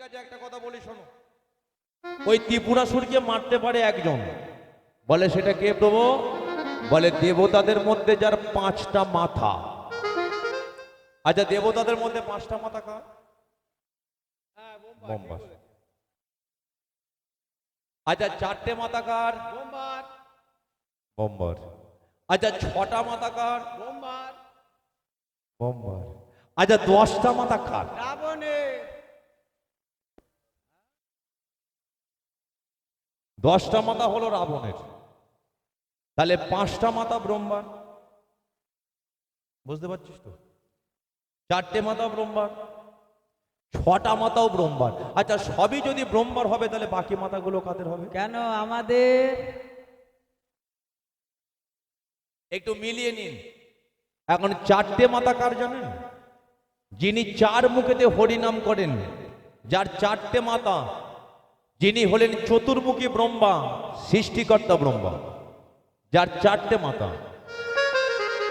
ঠিক আছে একটা কথা বলি শোনো। ওই ত্রিপুরাসুরকে মারতে পারে একজন। বলে সেটা কে প্রভু বলে দেবতাদের মধ্যে যার পাঁচটা মাথা। আচ্ছা দেবতাদের মধ্যে পাঁচটা মাথা কার? আচ্ছা চারটে মাথা কার? বোম্বার বোম্বার আচ্ছা ছটা মাথা কার? বোম্বার বোম্বার আচ্ছা দশটা মাথা কার? রাবণের। দশটা মাথা হলো রাবণের। তাহলে পাঁচটা মাথা ব্রহ্মার? বুঝতে পারছিস তো? চারটে মাথা ব্রহ্মার ছটা মাথাও ব্রহ্মার। আচ্ছা সবই যদি ব্রহ্মার হবে তাহলে বাকি মাথাগুলো কাদের হবে? কেন আমাদের? একটু মিলিয়ে নিন। এখন চারটে মাথা কার জানেন? যিনি চার মুখেতে হরিনাম করেন যার চারটে মাথা যিনি হলেন চতুর্মুখী ব্রহ্মা, সৃষ্টিকর্তা ব্রহ্মা, যার চারটে মাথা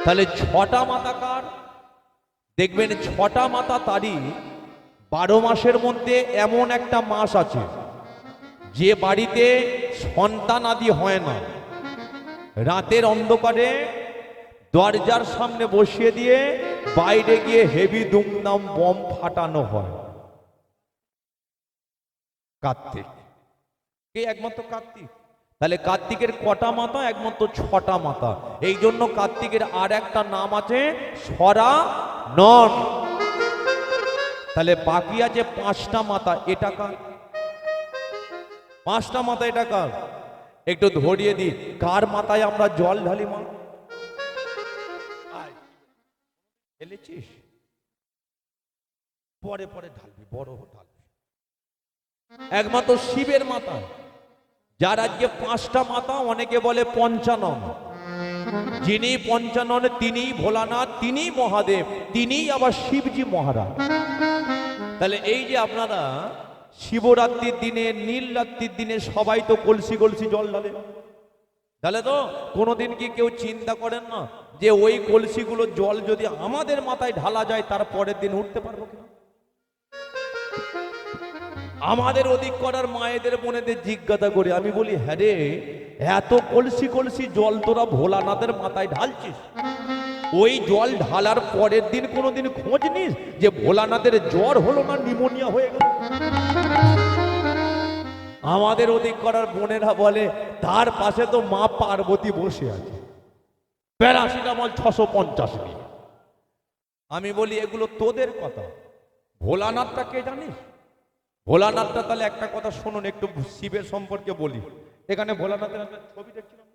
তাহলে ছটা মাথা কার? দেখবেন ছটা মাথা তারই বারো মাসের মধ্যে এমন একটা মাস আছে, যে বাড়িতে সন্তান আদি হয় না। রাতের অন্ধকারে দরজার সামনে বসিয়ে দিয়ে বাইরে গিয়ে হেভি দুমদাম বম ফাটানো হয়। কার্তিক কে একমাত্র কার্তিক? তাহলে কার্তিকের কটা মাথা একমাত্র ছটা মাথা এই জন্য কার্তিকের আর একটা নাম আছে সরা নন। তাহলে বাকি আছে পাঁচটা মাথা এটা কার? পাঁচটা মাথা এটা কার? একটু ধরিয়ে দিই, কার মাথায় আমরা জল ঢালি মা। পরে পরে ঢালবি, বড় ঢালবি। একমাত্র শিবের মাথা যার আজকে পাঁচটা মাথা অনেকে বলে পঞ্চানন। যিনি পঞ্চানন, তিনি ভোলানাথ, তিনি মহাদেব, তিনি আবার শিবজি মহারাজ। তাহলে এই যে আপনারা শিবরাত্রির দিনে, নীল রাত্রির দিনে সবাই তো কলসি কলসি জল ঢালে। তাহলে তো কোনোদিন কি কেউ চিন্তা করেন না যে ওই কলসিগুলো জল যদি আমাদের মাথায় ঢালা যায়, তার পরের দিন উঠতে পারব কিনা? আমাদের অধিক করার মায়েদের বোনেদের জিজ্ঞাসা করি, আমি বলি হ্যাঁ রে, এত কলসি কলসি জল তোরা ভোলানাথের মাথায় ঢালছিস? ওই জল ঢালার পরের দিন কোনোদিন খোঁজ নিস যে ভোলানাথের জ্বর হলো না নিমোনিয়া হয়ে গেল? আমাদের অধিক করার বোনেরা বলে, তার পাশে তো মা পার্বতী বসে আছে। প্যারাসিটামল ছশো পঞ্চাশ আমি বলি, এগুলো তোদের কথা। ভোলানাথটা কে জানিস? ভোলানাথটা তাহলে একটা কথা শুনুন, একটু শিবের সম্পর্কে বলি। এখানে ভোলানাথের একটা ছবি দেখছিলাম?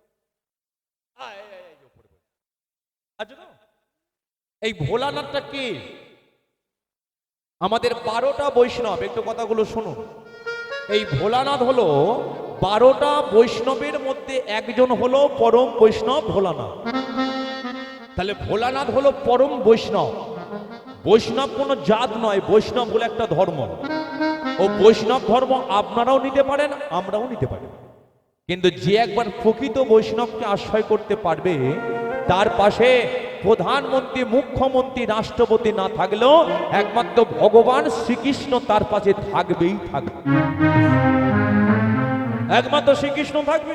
এই ভোলানাথটা কে? আমাদের বারোটা বৈষ্ণব, একটু কথাগুলো শুনুন। এই ভোলানাথ হলো বারোটা বৈষ্ণবের মধ্যে একজন হলো পরম বৈষ্ণব ভোলানাথ। তাহলে ভোলানাথ হলো পরম বৈষ্ণব। বৈষ্ণব কোনো জাত নয়, বৈষ্ণব বলে একটা ধর্ম। ও বৈষ্ণব ধর্ম আপনারাও নিতে পারেন, আমরাও নিতে পারি। কিন্তু যে একবার প্রকৃত বৈষ্ণবকে আশ্রয় করতে পারবে, তার পাশে প্রধানমন্ত্রী, মুখ্যমন্ত্রী, রাষ্ট্রপতি না থাকলেও একমাত্র ভগবান শ্রীকৃষ্ণ তার পাশে থাকবেই থাকবে। একমাত্র শ্রীকৃষ্ণ থাকবে।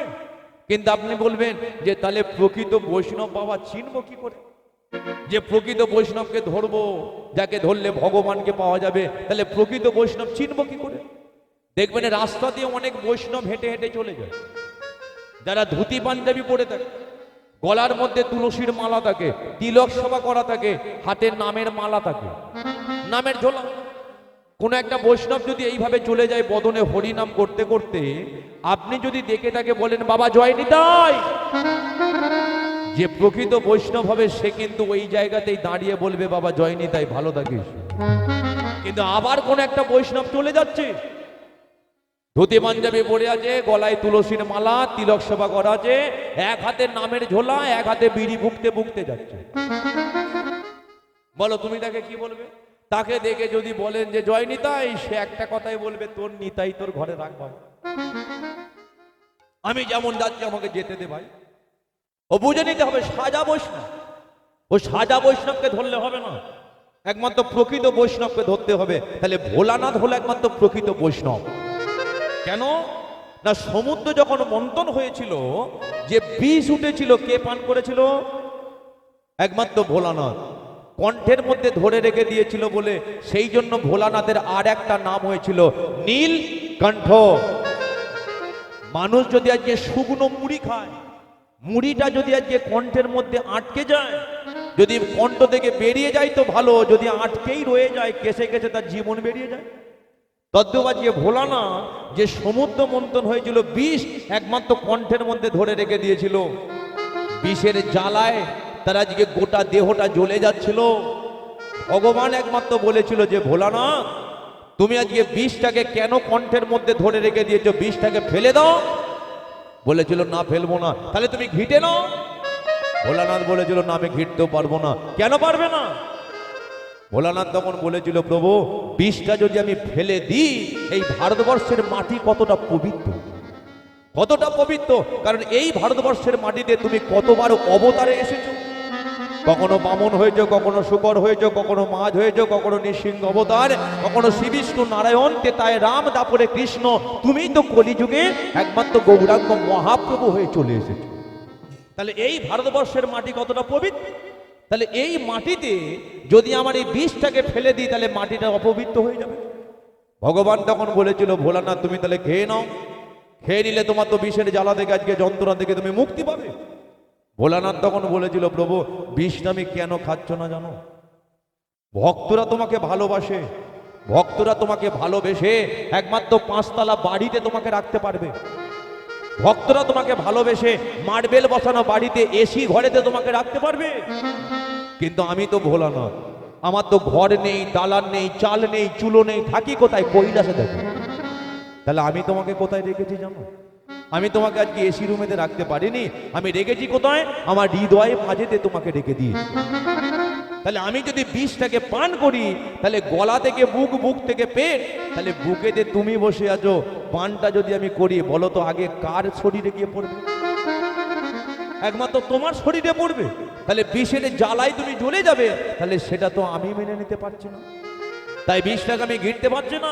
কিন্তু আপনি বলবেন যে তাহলে প্রকৃত বৈষ্ণব বাবা চিনবো কি করে? যে প্রকৃত বৈষ্ণবকে ধরবো, যাকে ধরলে ভগবানকে পাওয়া যাবে, তাহলে প্রকৃত বৈষ্ণব চিনবো কি করে? দেখবেন রাস্তা দিয়ে অনেক বৈষ্ণব হেঁটে হেঁটে চলে যায়। যারা ধুতি পাঞ্জাবি পরে থাকে, গলার মধ্যে তুলসীর মালা থাকে, তিলক সভা করা থাকে হাতের নামের মালা থাকে, নামের ঝোলা। কোন একটা বৈষ্ণব যদি এইভাবে চলে যায় বদনে হরিনাম করতে করতে, আপনি যদি দেখে তাকে বলেন, বাবা জয় নিতাই! যে প্রকৃত বৈষ্ণব হবে, সে কিন্তু ওই জায়গাতেই দাঁড়িয়ে বলবে, বাবা জয় নিতাই ভালো থাকিস। কিন্তু আবার কোন একটা বৈষ্ণব চলে যাচ্ছে। ধুতি পাঞ্জাবি পরে আছে, গলায় তুলসীর মালা, তিলক সেবা করা আছে, এক হাতে নামের ঝোলা, এক হাতে বিড়ি ভুগতে ভুগতে যাচ্ছে। বলো, তুমি তাকে কি বলবে? তাকে দেখে যদি বলেন যে জয় নিতাই সে একটা কথাই বলবে, তোর নিতাই তোর ঘরে রাখ আমি যেমন যাচ্ছি, আমাকে যেতে দে ভাই। ও বুঝে নিতে হবে, সাজা বৈষ্ণব। ও সাজা বৈষ্ণবকে ধরলে হবে না। একমাত্র প্রকৃত বৈষ্ণবকে ধরতে হবে। তাহলে ভোলানাথ হলো একমাত্র প্রকৃত বৈষ্ণব। কেন? না, সমুদ্র যখন মন্থন হয়েছিল, যে বিষ উঠেছিল, কে পান করেছিল? একমাত্র ভোলানাথ। কণ্ঠের মধ্যে ধরে রেখে দিয়েছিল বলে, সেই জন্য ভোলানাথের আর একটা নাম হয়েছিল নীল কণ্ঠ মানুষ যদি আজকে শুকনো মুড়ি খায় মুড়িটা যদি আজকে কণ্ঠের মধ্যে আটকে যায়, যদি কণ্ঠ থেকে বেরিয়ে যায় তো ভালো, যদি আটকেই রয়ে যায়, কেসে কেসে তার জীবন বেরিয়ে যায়। তদ্দবা যে ভোলানা, যে সমুদ্র মন্থন হয়েছিল, বিষ একমাত্র কণ্ঠের মধ্যে ধরে রেখে দিয়েছিল। বিষের জ্বালায় তার আজকে গোটা দেহটা জ্বলে যাচ্ছিল। ভগবান একমাত্র বলেছিল যে, ভোলানা, তুমি আজকে বিষটাকে কেন কণ্ঠের মধ্যে ধরে রেখে দিয়েছ? বিষটাকে ফেলে দাও বলেছিল, না, ফেলব না। তাহলে তুমি ঘিটে নাও। ভোলানাথ বলেছিল, না, আমি ঘিটতেও পারব না। কেন পারবে না? ভোলানাথ তখন বলেছিল, প্রভু, বিষটা যদি আমি ফেলে দিই, এই ভারতবর্ষের মাটি কতটা পবিত্র? কতটা পবিত্র? কারণ এই ভারতবর্ষের মাটিতে তুমি কতবার অবতারে এসেছ? কখনো বামন হয়েছো, কখনো শুকর হয়েছো, কখনো মাঝ হয়েছো, কখনো নৃসিংহ অবতার, কখনো শ্রীবিষ্ণু নারায়ণ, তেতায় রাম, দাপরে কৃষ্ণ। তুমি তো কলিযুগে একমাত্র গৌরাঙ্গ মহাপ্রভু হয়ে চলে এসেছ। তাহলে এই ভারতবর্ষের মাটি কতটা পবিত্র? তাহলে এই মাটিতে যদি আমার এই বিষটাকে ফেলে দিই, তাহলে মাটিটা অপবিত্র হয়ে যাবে। ভগবান তখন বলেছিল, ভোলানাথ, তুমি তাহলে খেয়ে নাও। খেয়ে নিলে তোমার তো বিষের জ্বালা থেকে, আজকে যন্ত্রণা থেকে তুমি মুক্তি পাবে। ভোলানাথ তখন বলেছিল, প্রভু বিষটা আমি কেন খাচ্ছ না জানো? ভক্তরা তোমাকে ভালোবাসে, ভক্তরা তোমাকে ভালোবেসে একমাত্র পাঁচতলা বাড়িতে তোমাকে রাখতে পারবে। ভক্তরা তোমাকে ভালোবেসে মার্বেল বসানো বাড়িতে এসি ঘরেতে তোমাকে রাখতে পারবে। কিন্তু আমি তো ভোলানাথ, আমার তো ঘর নেই, দালান নেই, চাল নেই, চুলো নেই, থাকি কোথায়? কৈলাসে দেখো। তাহলে আমি তোমাকে কোথায় রেখেছি জানো? আমি তোমাকে আজকে এসি রুমেতে রাখতে পারিনি। আমি রেখেছি কোথায়? আমার হৃদয়ে মাঝেতে তোমাকে রেখে দিয়েছি। তাহলে আমি যদি বিষটাকে পান করি, তাহলে গলা থেকে বুক বুক থেকে পেট, তাহলে বুকেতে তুমি বসে আছো। পানটা যদি আমি করি, বলো তো আগে কার শরীরে গিয়ে পড়বে? একমাত্র তোমার শরীরে পড়বে। তাহলে বিষের জ্বালায় তুমি জ্বলে যাবে। তাহলে সেটা তো আমি মেনে নিতে পারছি না। তাই বিষটাকে আমি ঘিরতে পারছি না।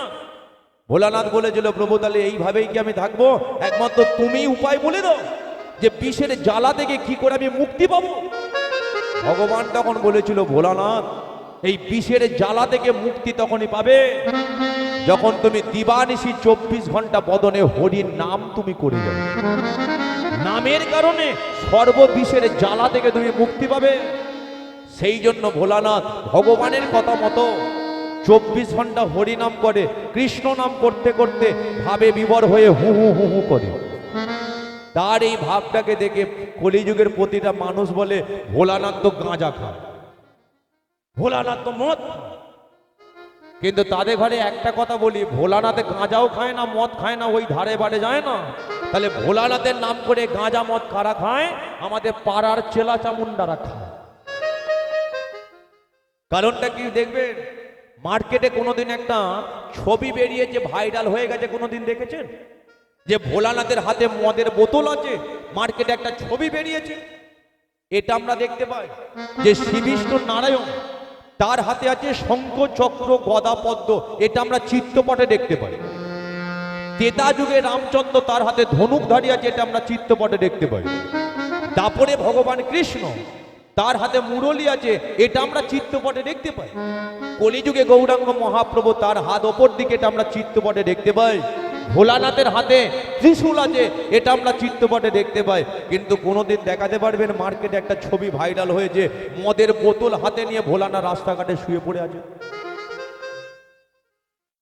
ভোলানাথ বলেছিল, প্রভু, তাহলে এইভাবেই কি আমি থাকব? একমাত্র তুমি উপায় বলে দাও যে বিষের জ্বালা থেকে কি করে আমি মুক্তি পাব? ভগবান তখন বলেছিল, ভোলানাথ, এই বিষের জ্বালা থেকে মুক্তি তখনই পাবে যখন তুমি দিবানিশি চব্বিশ ঘণ্টা বদনে হরির নাম তুমি করে যাবে নামের কারণে সর্ববিষের জ্বালা থেকে তুমি মুক্তি পাবে। সেই জন্য ভোলানাথ ভগবানের কথা মতো চব্বিশ ঘণ্টা হরিনাম করে, কৃষ্ণ নাম করতে করতে ভাবে বিবর হয়ে হু হু হু হু করে। তার এই ভাবটাকে দেখে কলিযুগের প্রতিটা মানুষ বলে, ভোলানাথ তো গাঁজা খায় ভোলানাথ তো মদ কিন্তু তাদের ঘরে একটা কথা বলি, ভোলানাথে গাঁজাও খায় না, মদ খায় না, ওই ধারে বাড়ে যায় না? তাহলে ভোলানাথের নাম করে গাঁজা মদ কারা খায়? আমাদের পাড়ার চেলা চামুন্ডারা খায়। কারণটা কি দেখবেন? মার্কেটে কোনোদিন একটা ছবি বেরিয়েছে, ভাইরাল হয়ে গেছে, কোনোদিন দেখেছেন? যে ভোলানাথের হাতে মদের বোতল আছে, মার্কেটে একটা ছবি বেরিয়েছে। এটা আমরা দেখতে পাই যে শ্রীবিষ্ণু নারায়ণ, তার হাতে আছে শঙ্খ চক্র গদা পদ্ম এটা আমরা চিত্রপটে দেখতে পাই। তেতা যুগে রামচন্দ্র তার হাতে ধনুক ধনুকধারী আছে, এটা আমরা চিত্রপটে দেখতে পাই। তারপরে ভগবান কৃষ্ণ তার হাতে মুরলি আছে, এটা আমরা চিত্রপটে দেখতে পাই। কলিযুগে গৌরাঙ্গ মহাপ্রভু তার হাত ওপর দিকে এটা আমরা চিত্রপটে দেখতে পাই। ভোলানাথের হাতে ত্রিশূল আছে, এটা আমরা চিত্রপটে দেখতে পাই। কিন্তু কোনোদিন দেখাতে পারবেন, মার্কেটে একটা ছবি ভাইরাল হয়েছে, মদের বোতল হাতে নিয়ে ভোলানা রাস্তাঘাটে শুয়ে পড়ে আছে।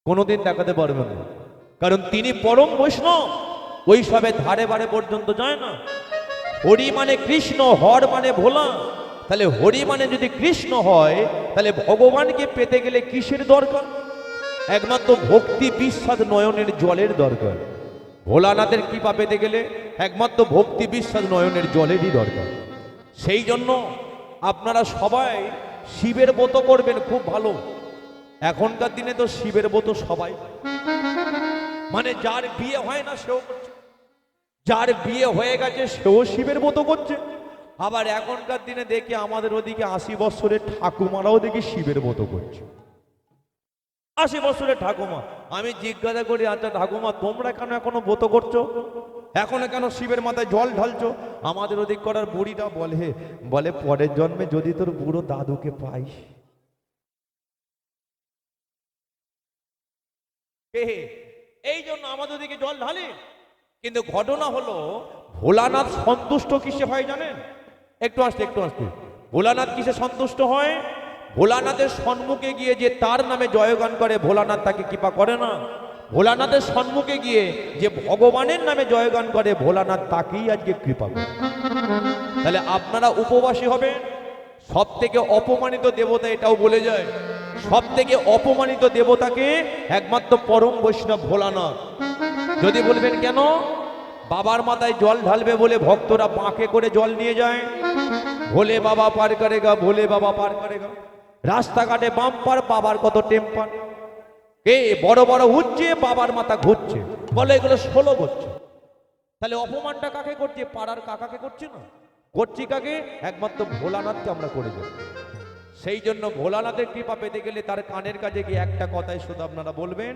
কোনোদিন দেখাতে পারবেন না। কারণ তিনি পরম বৈষ্ণব, ওই সবে ধারে বারে পর্যন্ত যায় না। হরি মানে কৃষ্ণ, হর মানে ভোলা। তাহলে হরি মানে যদি কৃষ্ণ হয়, তাহলে ভগবানকে পেতে গেলে কিসের দরকার? একমাত্র ভক্তি বিশ্বাস নয়নের জলের দরকার। ভোলানাথের কৃপা পেতে গেলে একমাত্র ভক্তি বিশ্বাস নয়নের জলেরই দরকার। সেই জন্য আপনারা সবাই শিবের ব্রত করবেন, খুব ভালো। এখনকার দিনে তো শিবের ব্রত সবাই মানে যার বিয়ে হয় না, সেও করছে। যার বিয়ে হয়ে গেছে, সেও শিবের মতো করছে। আবার এখনকার দিনে দেখি আমাদের ওদিকে আশি বছরের ঠাকুমারাও দেখি শিবের মতো করছে। আশি বছরের ঠাকুমা। আমি জিজ্ঞাসা করি আচ্ছা ঠাকুমা, তোমরা কেন এখনও ব্রত করছ? এখনও কেন শিবের মাথায় জল ঢালছো? আমাদের ওদিক করার বুড়িটা বলে বলে, পরের জন্মে যদি তোর বুড়ো দাদুকে হে? এই জন্য আমাদের ওদিকে জল ঢালে। কিন্তু ঘটনা হলো, ভোলানাথ সন্তুষ্ট কিসে হয় জানেন? একটু আসতে একটু আসতে। ভোলানাথ কিসে সন্তুষ্ট হয়? ভোলানাথের সম্মুখে গিয়ে যে তার নামে জয়গান করে, ভোলানাথ তাকে কৃপা করে না। ভোলানাথের সম্মুখে গিয়ে যে ভগবানের নামে জয়গান করে, ভোলানাথ তাকেই আজকে কৃপা করে। তাহলে আপনারা উপবাসী হবেন? সব থেকে অপমানিত দেবতা এটাও বলে যায় সব থেকে অপমানিত দেবতাকে একমাত্র পরম বৈষ্ণব ভোলানাথ। যদি বলবেন কেন? বাবার মাথায় জল ঢালবে বলে ভক্তরা বাঁকে করে জল নিয়ে যায়। ভোলে বাবা পার করে গা, ভোলে বাবা পার করে গা। রাস্তাঘাটে বাম্পার, বাবার কত টেম্পার। এ বড় বড় উঠছে বাবার মাথা ঘুরছে। বলে এগুলো ষোলো করছে তাহলে অপমানটা কাকে করছে? পাড়ার কাকাকে করছে না? করছি কাকে? একমাত্র ভোলানাথকে আমরা করে দেব। সেই জন্য ভোলানাথের কৃপা পেতে গেলে তার কানের কাছে গিয়ে একটা কথাই শুধু আপনারা বলবেন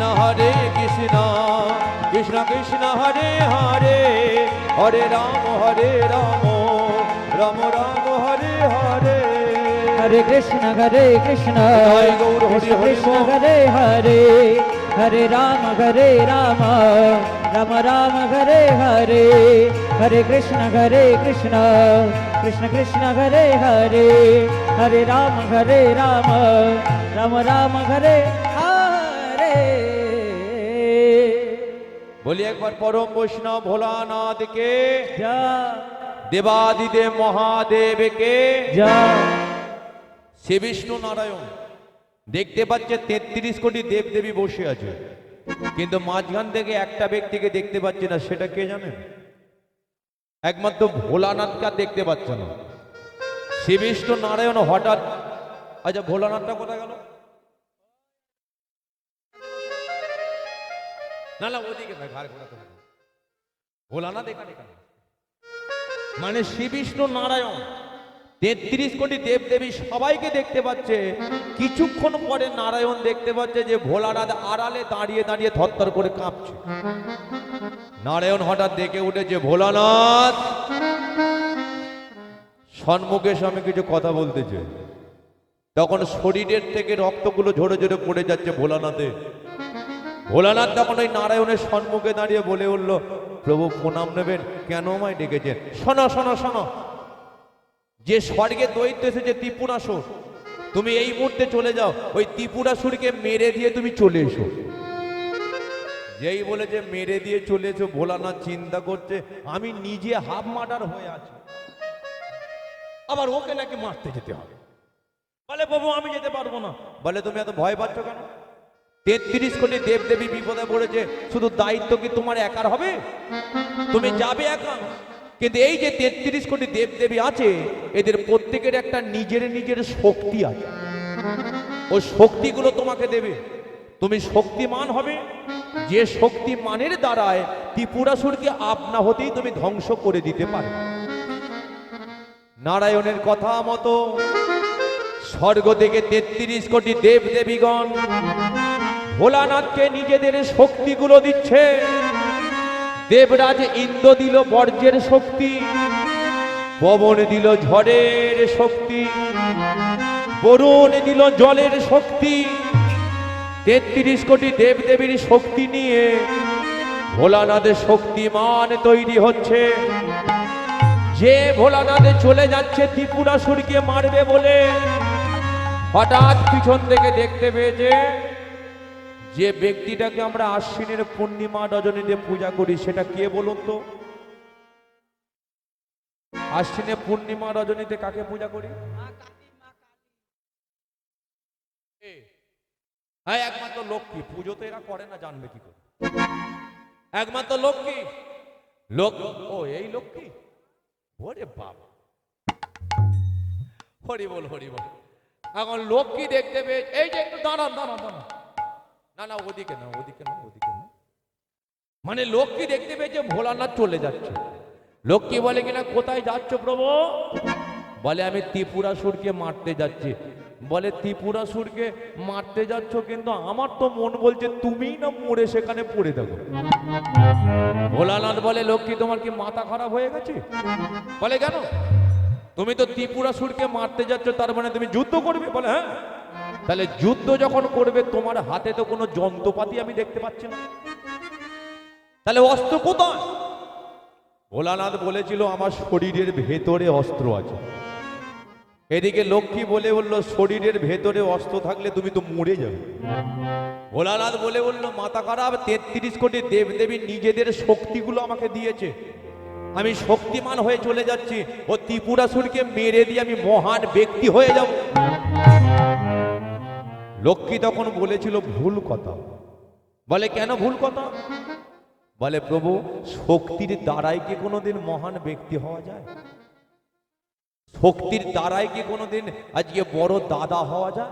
কৃষ্ণ হরে কৃষ্ণ কৃষ্ণ কৃষ্ণ হরে হরে হরে রাম হরে রাম রাম রাম হরে হরে হরে কৃষ্ণ হরে কৃষ্ণ গৌর হরি কৃষ্ণ হরি। হরে হরে রাম হরে রাম রাম রাম হরে হরে হরে কৃষ্ণ হরে কৃষ্ণ কৃষ্ণ কৃষ্ণ হরে হরে হরে রাম হরে রাম রাম রাম হরে বলি একবার পরম বৈষ্ণব ভোলানাথকে। যা। দেবাদিদেব মহাদেবকে। সে বিষ্ণু নারায়ণ দেখতে পাচ্ছে তেত্রিশ কোটি দেবদেবী বসে আছে। কিন্তু মাঝখান থেকে একটা ব্যক্তিকে দেখতে পাচ্ছে না সেটা কে জানেন? একমাত্র ভোলানাথকে দেখতে পাচ্ছে না। শ্রী বিষ্ণু নারায়ণ হঠাৎ আচ্ছা ভোলানাথটা কোথায় গেল? না না ওদিকে ভাই মানে শ্রী বিষ্ণু নারায়ণ, তেত্রিশ কোটি দেবদেবী সবাইকে দেখতে পাচ্ছে। কিছুক্ষণ পরে নারায়ণ দেখতে পাচ্ছে যে ভোলানাথ আড়ালে দাঁড়িয়ে দাঁড়িয়ে থরথর করে কাঁপছে। নারায়ণ হঠাৎ দেখে উঠেছে ভোলানাথ সন্মুখে সামনে কিছু কথা বলতেছে। তখন শরীরের থেকে রক্তগুলো ঝরে ঝরে পড়ে যাচ্ছে ভোলানাথে ভোলানাথ তখন ওই নারায়ণের সম্মুখে দাঁড়িয়ে বলে উঠল, প্রভু প্রণাম নেবেন। কেন আমায় ডেকেছেন শোনো শোনো শোনো। যে স্বর্গে দৈত্য এসেছে, ত্রিপুরাসুর, তুমি এই মুহূর্তে চলে যাও। ওই ত্রিপুরাসুরকে মেরে দিয়ে তুমি চলে এসো। যেই বলে যে মেরে দিয়ে চলে এসো, ভোলানাথ চিন্তা করছে, আমি নিজে হাফ মার্ডার হয়ে আছি। আবার ওকে নাকি মারতে যেতে হবে? বলে বাবু আমি যেতে পারব না। বলে, তুমি এত ভয় পাচ্ছ কেন? তেত্রিশ কোটি দেবদেবী বিপদে পড়েছে। শুধু দায়িত্ব কি তোমার একার হবে? তুমি যাবে একা। কিন্তু এই যে তেত্রিশ কোটি দেবদেবী আছে, এদের প্রত্যেকের একটা নিজের নিজের শক্তি আছে। ওই শক্তিগুলো তোমাকে দেবে। তুমি শক্তিমান হবে। যে শক্তিমানের দ্বারায় ত্রিপুরাসুরকে আপনা হতেই তুমি ধ্বংস করে দিতে পারো নারায়ণের কথা মতো, স্বর্গ থেকে তেত্রিশ কোটি দেব দেবীগণ ভোলানাথকে নিজেদের শক্তিগুলো দিচ্ছে। দেবরাজ ইন্দ্র দিল বর্জ্যের শক্তি, পবন দিল ঝড়ের শক্তি, বরুণ দিল জলের শক্তি। তেত্রিশ কোটি দেব দেবীর শক্তি নিয়ে ভোলানাথের শক্তিমান তৈরি হচ্ছে। যে ভোলানাথে চলে যাচ্ছে ত্রিপুরাসুরকে মারবে বলে হঠাৎ পিছন থেকে দেখতে পেয়েছে যে ব্যক্তিটাকে আমরা আশ্বিনের পূর্ণিমা রজনীতে পূজা করি, সেটা কে বলুন তো? আশ্বিনে পূর্ণিমা রজনীতে কাকে পূজা করি? হ্যাঁ একমাত্র লক্ষ্মী। পুজো তো এরা করে না, জানবে কি করে? একমাত্র লক্ষ্মী। লোক, ও, এই লক্ষ্মী? ওরে বাবা। হরি বল হরি বল এখন লক্ষ্মী দেখতে পেয়ে এই যে একটু দাঁড়ান দাঁড়ান দাঁড়ান। না না, ওদিকে না ওদিকে না ওদিকে না। মানে লক্ষ্মী দেখতে পেয়েছে ভোলানাথ চলে যাচ্ছে। লক্ষ্মী বলে কিনা, কোথায় যাচ্ছ প্রভু? বলে, আমি ত্রিপুরাসুরকে মারতে যাচ্ছি। বলে ত্রিপুরাসুরকে মারতে যাচ্ছ কিন্তু আমার তো মন বলছে তুমিই না মরে সেখানে পড়ে থাকো। ভোলানাথ বলে, লক্ষ্মী, তোমার কি মাথা খারাপ হয়ে গেছে? বলে, কেন? তুমি তো ত্রিপুরাসুরকে মারতে যাচ্ছ, তার মানে তুমি যুদ্ধ করবে? বলে হ্যাঁ তাহলে যুদ্ধ যখন করবে, তোমার হাতে তো কোনো যন্ত্রপাতি আমি দেখতে পাচ্ছি না। তাহলে অস্ত্র কোথায়? ভোলানাথ বলেছিল, আমার শরীরের ভেতরে অস্ত্র আছে। এদিকে লক্ষ্মী বলে বলল, শরীরের ভেতরে অস্ত্র থাকলে তুমি তো মরে যাবে। ভোলানাথ বলে বলল মাথা খারাপ, তেত্রিশ কোটি দেবদেবী নিজেদের শক্তিগুলো আমাকে দিয়েছে। আমি শক্তিমান হয়ে চলে যাচ্ছি। ও ত্রিপুরাসুরকে মেরে দিয়ে আমি মহান ব্যক্তি হয়ে যাব। লক্ষ্মী তখন বলেছিল, ভুল কথা। বলে, কেন ভুল কথা? বলে, প্রভু, শক্তির দ্বারাই কি কোনোদিন মহান ব্যক্তি হওয়া যায়? শক্তির দ্বারাই কি কোনোদিন আজকে বড় দাদা হওয়া যায়?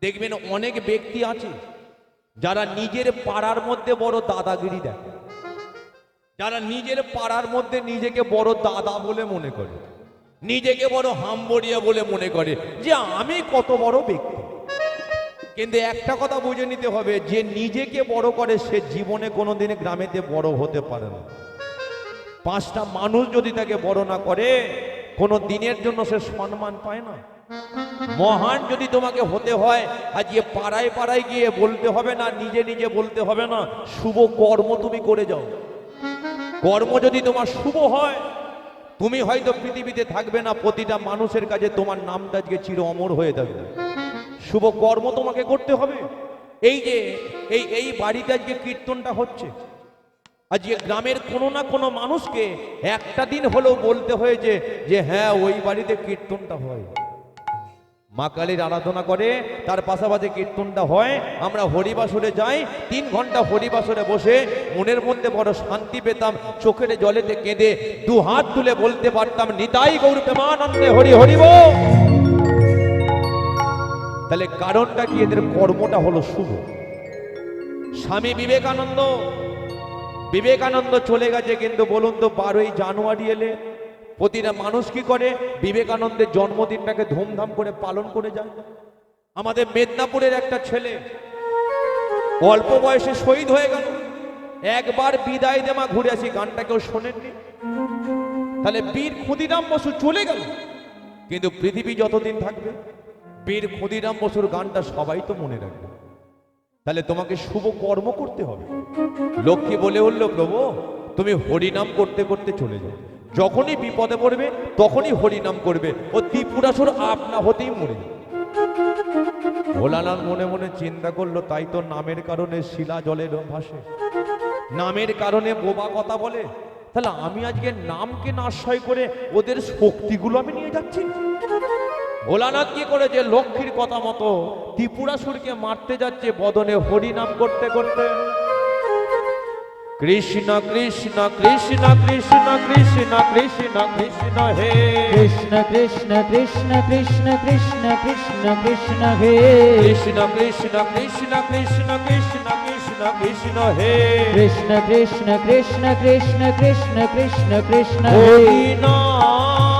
দেখবেন, অনেক ব্যক্তি আছে যারা নিজের পাড়ার মধ্যে বড় দাদাগিরি দেখে। যারা নিজের পাড়ার মধ্যে নিজেকে বড় দাদা বলে মনে করে। নিজেকে বড় হাম্বরিয়া বলে মনে করে। যে, আমি কত বড় ব্যক্তি? কিন্তু একটা কথা বুঝে নিতে হবে, যে নিজেকে বড় করে সে জীবনে কোনোদিন গ্রামেতে বড় হতে পারে না। পাঁচটা মানুষ যদি তাকে বড় না করে, কোনো দিনের জন্য সে সম্মান পায় না। মহান যদি তোমাকে হতে হয় আজকে পাড়ায় পাড়ায় গিয়ে বলতে হবে না, নিজে নিজে বলতে হবে না, শুভ কর্ম তুমি করে যাও। কর্ম যদি তোমার শুভ হয়, তুমি হয়তো পৃথিবীতে থাকবে না, প্রতিটা মানুষের কাছে তোমার নামটা আজকে চির অমর হয়ে থাকবে। শুভ কর্ম তোমাকে করতে হবে। এই যে, এই এই বাড়িতে আজকে কীর্তনটা হচ্ছে। আজকে গ্রামের কোনো না কোনো মানুষকে একটা দিন হলেও বলতে হয়েছে যে হ্যাঁ ওই বাড়িতে কীর্তনটা হয়। মা কালীর আরাধনা করে, তার পাশাপাশি কীর্তনটা হয়। আমরা হরিবাসরে যাই, তিন ঘণ্টা হরিবাসরে বসে মনের মধ্যে বড় শান্তি পেতাম, চোখের জলেতে কেঁদে দু হাত তুলে বলতে পারতাম, নিতাই গৌর প্রেমানন্দে হরি হরিব তাহলে কারণটা কি? এদের কর্মটা হলো শুভ। স্বামী বিবেকানন্দ বিবেকানন্দ চলে গেছে কিন্তু বলুন তো বারোই জানুয়ারি এলে প্রতিটা মানুষ কি করে? বিবেকানন্দের জন্মদিনটাকে ধুমধাম করে পালন করে যায়। আমাদের মেদিনীপুরের একটা ছেলে অল্প বয়সে শহীদ হয়ে গেল। একবার বিদায় দেমা ঘুরে আসি। গানটা কেউ শোনেননি? তাহলে বীর ক্ষুদিরাম বসু চলে গেল। কিন্তু পৃথিবী যতদিন থাকবে বীর ক্ষুদিরাম বসুর গানটা সবাই তো মনে রাখবে। তাহলে তোমাকে শুভ কর্ম করতে হবে। লক্ষ্মী বলে উঠল, প্রভু, তুমি হরিনাম করতে করতে চলে যাও। যখনই বিপদে পড়বে, তখনই হরিনাম করবে। ও ত্রিপুরাসুর আপনা হতেই মরে। ভোলানাথ মনে মনে চিন্তা করল, তাই তো নামের কারণে শিলা জলের ভাসে নামের কারণে বোবা কথা বলে। তাহলে আমি আজকে নামকে নাশয় করে ওদের শক্তিগুলো আমি নিয়ে যাচ্ছি? ভোলানাথ কি করেছে লক্ষ্মীর কথা মতো ত্রিপুরাসুরকে মারতে যাচ্ছে বদনে হরি নাম করতে করতে কৃষ্ণ কৃষ্ণ কৃষ্ণ কৃষ্ণ কৃষ্ণ কৃষ্ণ কৃষ্ণ হে কৃষ্ণ কৃষ্ণ কৃষ্ণ কৃষ্ণ কৃষ্ণ কৃষ্ণ কৃষ্ণ হে কৃষ্ণ কৃষ্ণ কৃষ্ণ কৃষ্ণ কৃষ্ণ কৃষ্ণ কৃষ্ণ হে কৃষ্ণ কৃষ্ণ কৃষ্ণ কৃষ্ণ কৃষ্ণ কৃষ্ণ কৃষ্ণ হে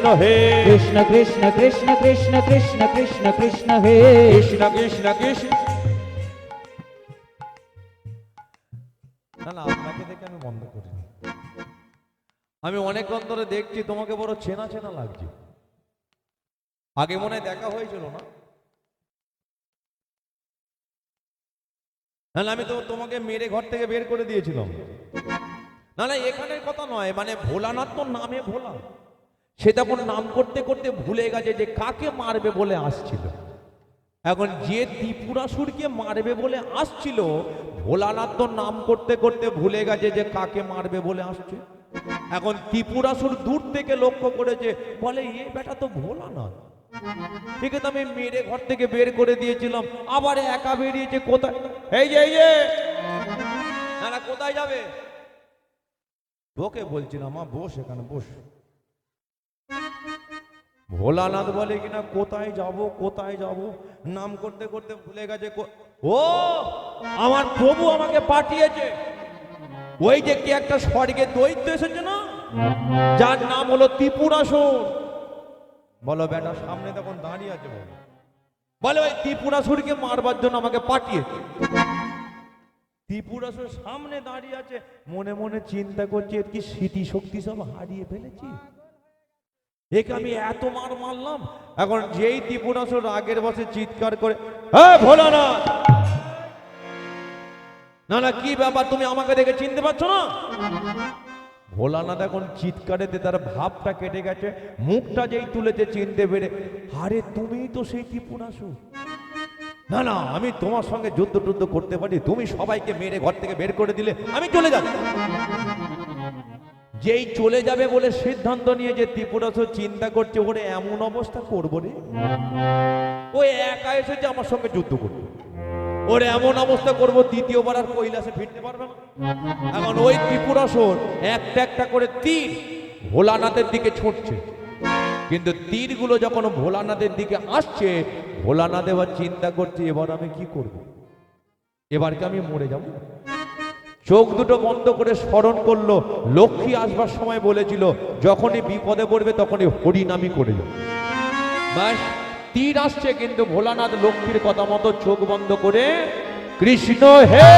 কৃষ্ণ হে। কৃষ্ণ কৃষ্ণ কৃষ্ণ কৃষ্ণ কৃষ্ণ কৃষ্ণ কৃষ্ণ হে। কৃষ্ণ কৃষ্ণ কৃষ্ণ। না না আপনাকে দেখে আমি বন্ধ করিনি। আমি অনেকক্ষণ ধরে দেখছি তোমাকে বড় চেনা চেনা লাগছে। আগে মনে হয় দেখা হয়েছিল না? না না, আমি তো তোমাকে মেরে ঘর থেকে বের করে দিয়েছিলাম। না না এখানের কথা নয় মানে ভোলানাথ তো নামে ভোলা। সে তখন নাম করতে করতে ভুলে গেছে যে কাকে মারবে বলে আসছিল। এখন যে ত্রিপুরাসুরকে মারবে বলে আসছিল, ভোলানাথ তো নাম করতে করতে ভুলে গেছে যে কাকে মারবে বলে আসছে। এখন ত্রিপুরাসুর দূর থেকে লক্ষ্য করেছে, বলে, এ বেটা তো ভোলানাথ। ঠিক আছে আমি মেরে ঘর থেকে বের করে দিয়েছিলাম, আবার একা বেরিয়েছে, কোথায়? এই যে এই যে! না, কোথায় যাবে? তোকে বলছিলাম, মা, বস এখানে, বস। ভোলানাথ বলে কিনা, কোথায় যাব কোথায় যাব? নাম করতে করতে ভুলে গেছে ও, আমার প্রভু আমাকে পাঠিয়েছে। ওই যে কি একটা স্বর্গে দৈত্য এসেছে না? যার নাম হলো ত্রিপুরাসুর। বলো বেটা, সামনে তখন দাঁড়িয়ে আছে বলো। বলে ওই ত্রিপুরাসুরকে মারবার জন্য আমাকে পাঠিয়েছে। ত্রিপুরাসুর সামনে দাঁড়িয়ে আছে, মনে মনে চিন্তা করছে কি স্মৃতি শক্তি সব হারিয়ে ফেলেছি? একে আমি এত মার মারলাম। এখন যেই ত্রিপুরাসুর আগের বসে চিৎকার করে হ্যাঁ ভোলানাথ! না না, কি ব্যাপার? তুমি আমাকে দেখে চিনতে পারছ না? ভোলানাথ এখন চিৎকারেতে তার ভাবটা কেটে গেছে, মুখটা যেই তুলেছে চিনতে পেরে। আরে, তুমিই তো সেই ত্রিপুরাসুর না না, আমি তোমার সঙ্গে যুদ্ধ টুদ্ধ করতে পারি। তুমি সবাইকে মেরে ঘর থেকে বের করে দিলে, আমি চলে যাচ্ছি। যেই চলে যাবে বলে সিদ্ধান্ত নিয়ে যে ত্রিপুরাসুর চিন্তা করছে ওরে এমন অবস্থা করব রে? ও একা এসেছে আমার সঙ্গে যুদ্ধ করবে ওর এমন অবস্থা করব, দ্বিতীয়বার আর কৈলাসে ফিরতে পারবে না। এখন ওই ত্রিপুরাসুর একটা একটা করে তীর ভোলানাথের দিকে ছুটছে। কিন্তু তীরগুলো যখন ভোলানাথের দিকে আসছে, ভোলানাথ এবার চিন্তা করছে, এবার আমি কি করব। এবার কি আমি মরে যাব? চোখ দুটো বন্ধ করে স্মরণ করল। লক্ষ্মী আসবার সময় বলেছিল যখনই বিপদে পড়বে তখনই হরিনামি করে যাবে। ব্যাস তীর আসছে কিন্তু ভোলানাথ লক্ষ্মীর কথা মতো চোখ বন্ধ করে কৃষ্ণ হে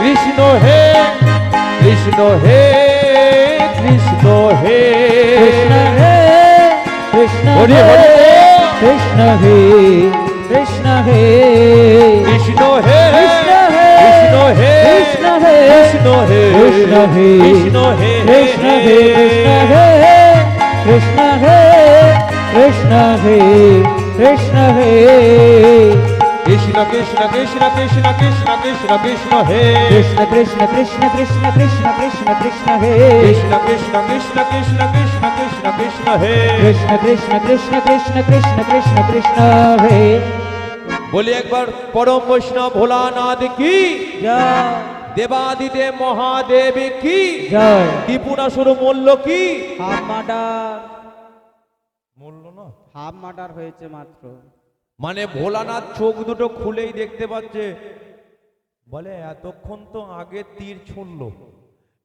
কৃষ্ণ হে কৃষ্ণ হে কৃষ্ণ হে। কৃষ্ণ হে কৃষ্ণ হে কৃষ্ণ হে কৃষ্ণ হে। কৃষ্ণ হে কৃষ্ণ হে কৃষ্ণ হে। কৃষ্ণ হে কৃষ্ণ হে কৃষ্ণ হে কৃষ্ণ হে কৃষ্ণ হে কৃষ্ণ হে কৃষ্ণ হে কৃষ্ণ হে কৃষ্ণ কৃষ্ণ কৃষ্ণ কৃষ্ণ কৃষ্ণ কৃষ্ণ কৃষ্ণ হে কৃষ্ণ কৃষ্ণ কৃষ্ণ কৃষ্ণ কৃষ্ণ কৃষ্ণ কৃষ্ণ হে কৃষ্ণ কৃষ্ণ কৃষ্ণ কৃষ্ণ কৃষ্ণ কৃষ্ণ কৃষ্ণ হে কৃষ্ণ কৃষ্ণ কৃষ্ণ কৃষ্ণ কৃষ্ণ কৃষ্ণ কৃষ্ণ হে বলি একবার পরম বৈষ্ণব ভোলানাথ কি জয় দেবাদিদে মহাদেব কি? জয়। ত্রিপুরাসুর মূল্য কি? Half murder. মূল্য না? হাফ মার্ডার হয়েছে মাত্র। মানে ভোলানাথ চোখ দুটো খুলেই দেখতে পাচ্ছে। বলে এতক্ষণ তো আগে তীর ছুনলো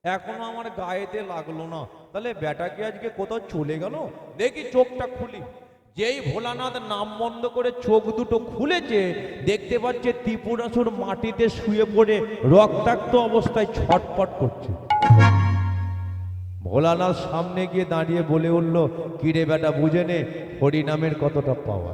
এখনও আমার গায়েতে লাগল না। তাহলে বেটা কি আজকে কোথাও চলে গেল? দেখি চোখটা খুলি। যেই ভোলানাথ নাম বন্ধ করে চোখ দুটো খুলেছে, দেখতে পাচ্ছে ত্রিপুরাসুর মাটিতে শুয়ে পড়ে রক্তাক্ত অবস্থায় ছটপট করছে। ভোলানাথ সামনে গিয়ে দাঁড়িয়ে বলে উঠল, কিরে বেটা, বুঝে নে, হরিনামের কতটা পাওয়া